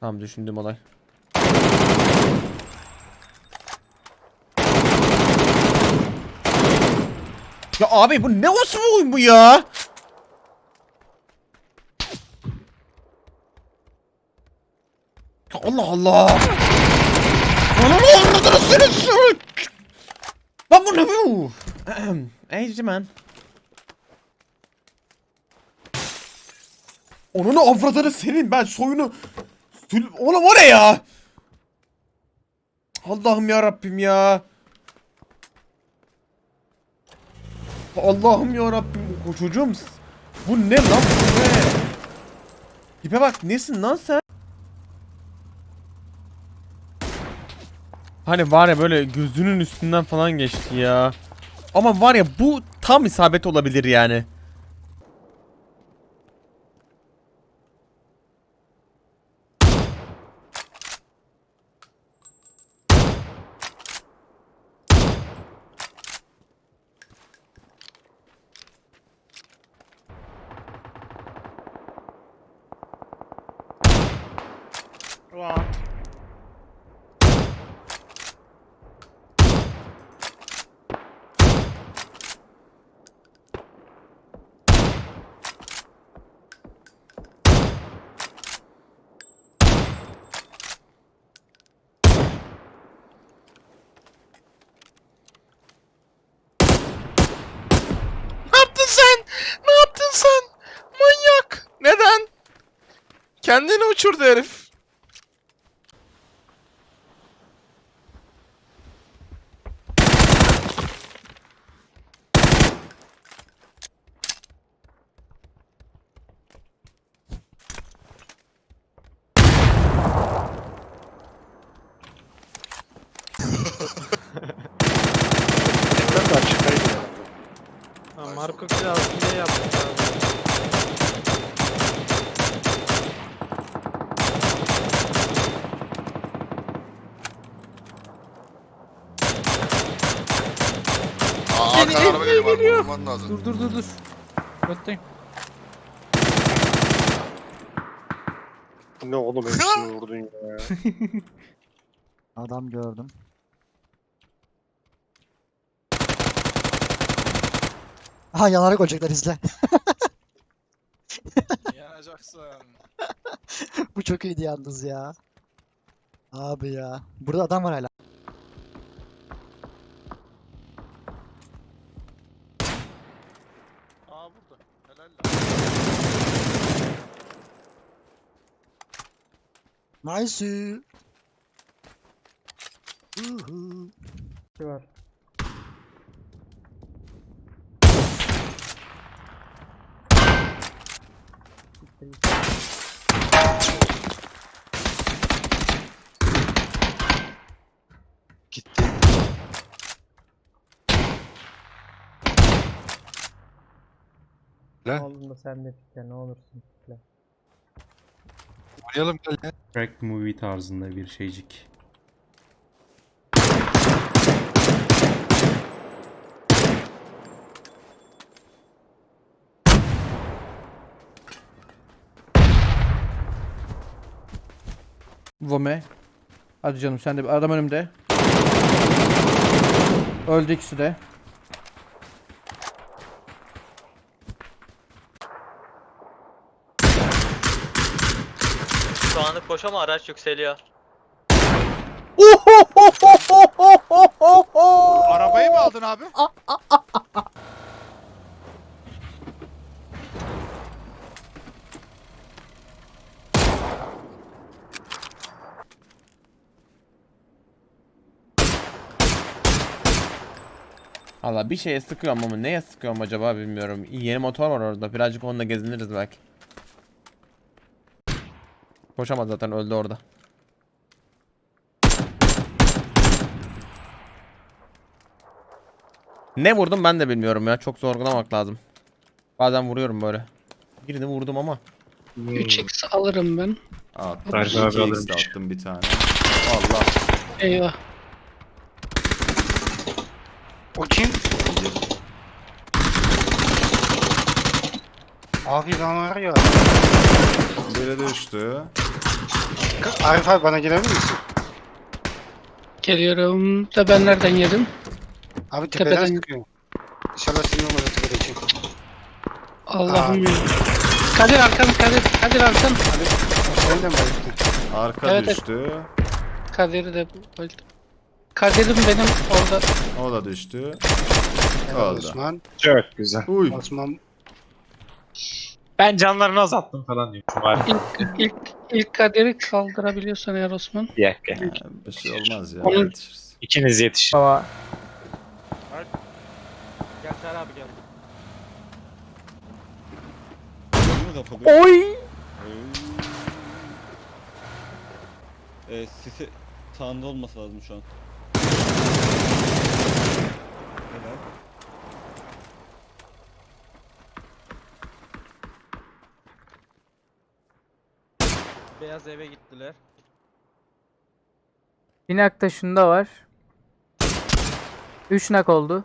Tamam düşündüğüm olay. Ya abi bu ne olsun bu oyun bu ya? Ya Allah Allah. Ananı avradını seni. Lan bu ne bu? Easy man. Onun avradını senin ben soyunu Oğlum o ne ya? Allah'ım ya Rabbim ya. Allah'ım ya Rabbim çocuğum. Bu ne lan bu ne? Tipe bak nesin lan sen? Hani var ya böyle gözünün üstünden falan geçti ya. Ama var ya bu tam isabet olabilir yani. Ne yaptın sen? Ne yaptın sen? Manyak. Neden? Kendini uçurdu herif. Marco biraz hile yaptı Hakan araba geliyor, geliyor. lazım. Dur dur dur dur. Götteyim. Ne oğlum hepsini vurdun ya. Adam gördüm. Aha yanarak olacaklar izle. Yanacaksın. Bu çok iyiydi yalnız ya. Abi ya. Burada adam var hala. Nice. Uhu. var. Gitti. Lan. Oğlum da sen de fikre ne olursun fikre. Oynayalım gel ya. Track movie tarzında bir şeycik. Vome. Hadi canım sen de adam önümde. Öldü ikisi de. Şu anlık boş ama araç yükseliyor. Arabayı mı aldın abi? Allah bir şeye sıkıyorum ama neye sıkıyorum acaba bilmiyorum. Yeni motor var orada. Birazcık onunla geziniriz belki. Koşamaz zaten öldü orada. Ne vurdum ben de bilmiyorum ya. Çok sorgulamak lazım. Bazen vuruyorum böyle. Birini vurdum ama. 3x alırım ben. Attım. Berk abi 2x alırmış. de attım bir tane. Allah. Eyvah. O kim? Abi ben var ya. Düştü. Arif abi bana gelebilir misin? Geliyorum. Da ben nereden yedim? Abi tepeden, Tepeden. sıkıyor. İnşallah senin olmadı tepedeki. Allah'ım ya. Kadir arkan, Kadir, Kadir arkan. Abi, sen de mi bayıldın? Arka Evet, evet. düştü. Kadir'i de bayıldım. Kadir'im benim orada. O da düştü. Helal Oldu. Osman. Çok güzel. Uy. Osman Ben canlarını azalttım falan diyorum. Var. ilk, ilk, ilk Kadir'i kaldırabiliyorsan eğer Osman. Gel gel. Ha, Bir şey olmaz ya. Onun- yetişiriz. İkiniz yetiş. Baba. Gel Çağrı abi gel. Oy! Ee, sisi sağında olması lazım şu an. Beyaz eve gittiler. Bir nak da şunda var. 3 nak oldu.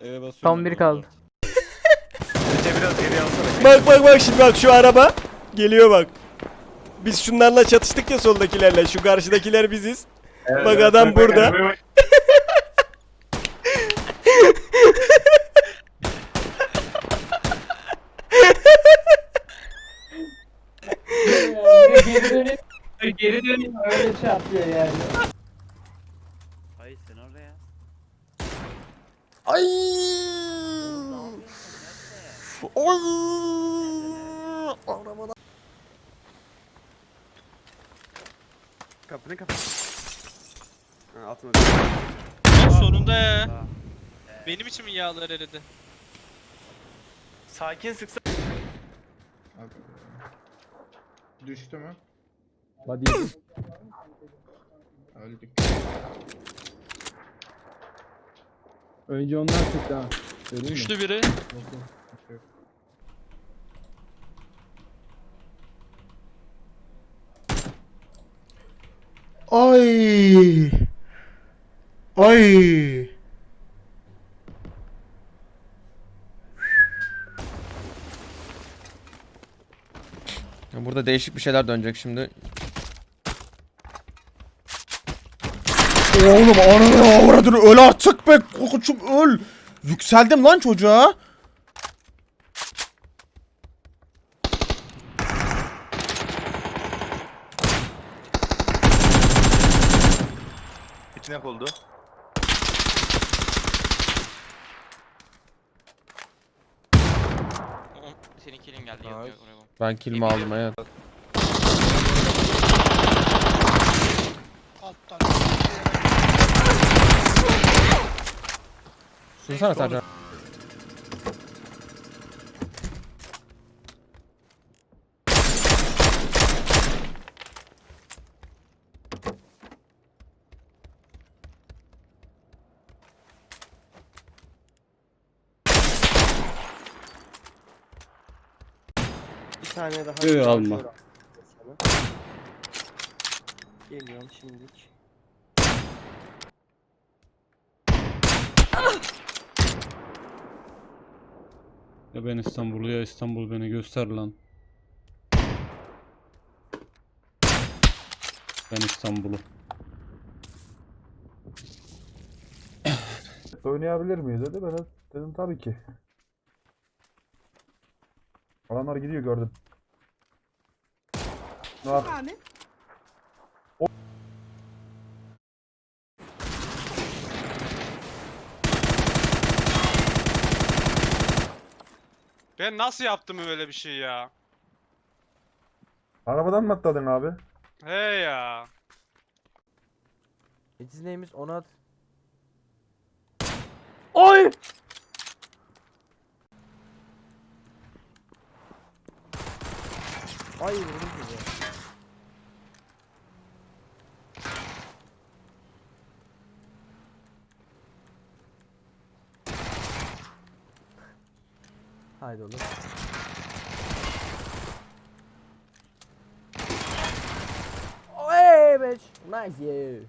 Eve basıyorum. Son ben bir kaldı. Ece biraz geri alsana. Bak bak bak şimdi bak şu araba geliyor bak. Biz şunlarla çatıştık ya soldakilerle. Şu karşıdakiler biziz. Bak adam burada. Döneyim öyle çarpıyor yani. Hayır sen oraya. Ay! Oy! Arabada. Kapını kapat. Ha, atma. sonunda ya. Benim için mi yağlar eridi? Sakin sıksa. Düştü mü? Hadi. Öldük. Önce onlar çıktı ha. Mi? Düştü biri. Ay. Ay. Burada değişik bir şeyler dönecek şimdi. Oğlum ananı avradını öl artık be kokuçum öl. Yükseldim lan çocuğa. İçine oldu. Senin killin geldi. Nice. Ben kilimi aldım evet. Sursana Sercan. Bir tane daha. Yok alma. Geliyorum şimdilik. Ya ben İstanbul'u ya İstanbul beni göster lan. Ben İstanbul'u. Oynayabilir miyiz dedi. Ben de dedim tabii ki. Adamlar gidiyor gördüm. Bak. Ben nasıl yaptım öyle bir şey ya? Arabadan mı atladın abi? He ya. It is name is Onat. Oy! Ay vurdum sizi. Haydi oğlum. Hey bitch. Nice you.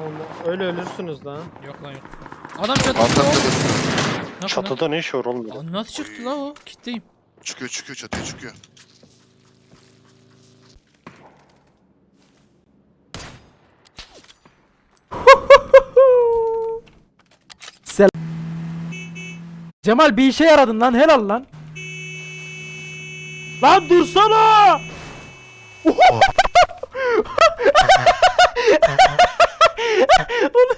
Allah. Öyle ölürsünüz lan. Yok lan yok. Adam çatıda. Çatıda ne iş var oğlum? bir de? Lan nasıl çıktı la o? Kitleyim. Çıkıyor çıkıyor çatıya çıkıyor. Cemal bir işe yaradın lan helal lan. Lan dursana! Onu...